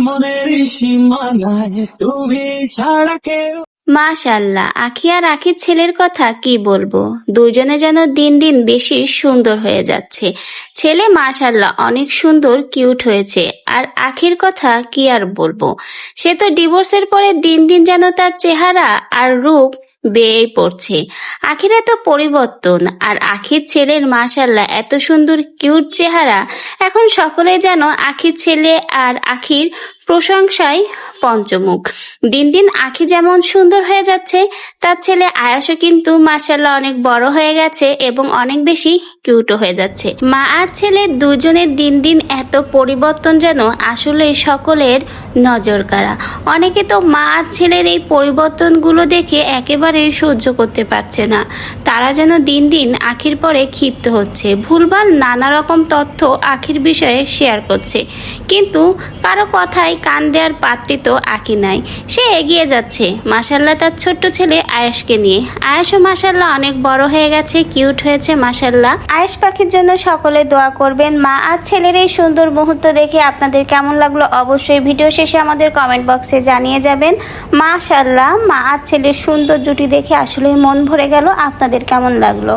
মনের সীমানায় তুমি ছাড়া কেউ মাশাল্লাহ, আখি আর আখির ছেলের কথা কি বলব? দুজনে যেন দিন দিন বেশি সুন্দর হয়ে যাচ্ছে। ছেলে মাশাল্লাহ অনেক সুন্দর, কিউট হয়েছে। আর আখির কথা কি আর বলব? সে তো ডিভোর্সের পরে দিন দিন যেন তার চেহারা আর রূপ বেয়ে পড়ছে। আখির এত পরিবর্তন, আর আখির ছেলের মাশাল্লাহ এত সুন্দর কিউট চেহারা, এখন সকলে যেন আখির ছেলে আর আখির প্রশংসায় পঞ্চমুখ। দিন দিন আখি যেমন সুন্দর হয়ে যাচ্ছে, তার ছেলে আয়াসও কিন্তু মাসাল্লাহ অনেক বড় হয়ে গেছে এবং অনেক বেশি কিউটও হয়ে যাচ্ছে। মা আর ছেলে দুজনের দিন দিন এত পরিবর্তন যেন আসলে সকলের নজর কাড়া। অনেকে তো মা আর ছেলের এই পরিবর্তনগুলো দেখে একেবারে সহ্য করতে পারছে না। তারা যেন দিন দিন আখির পরে ক্ষিপ্ত হচ্ছে। ভুলভাল নানা রকম তথ্য আখির বিষয়ে শেয়ার করছে। কিন্তু কারও কথায় কান দেওয়ার পাত্রী তো আঁকি নাই। সে এগিয়ে যাচ্ছে। মাসাল্লাহ তার ছোট্ট ছেলে আয়েশকে নিয়ে। আয়েশও মাসাল্লাহ অনেক বড় হয়ে গেছে, কিউট হয়েছে মাসাল্লাহ আয়েশ পাখির জন্য সকলে দোয়া করবেন। মা আর ছেলের এই সুন্দর মুহূর্ত দেখে আপনাদের কেমন লাগল অবশ্যই ভিডিও শেষে আমাদের কমেন্ট বক্সে জানিয়ে যাবেন। মাশাল্লাহ, মা আর ছেলের সুন্দর জুটি দেখে আসলে মন ভরে গেল। আপনাদের কেমন লাগল?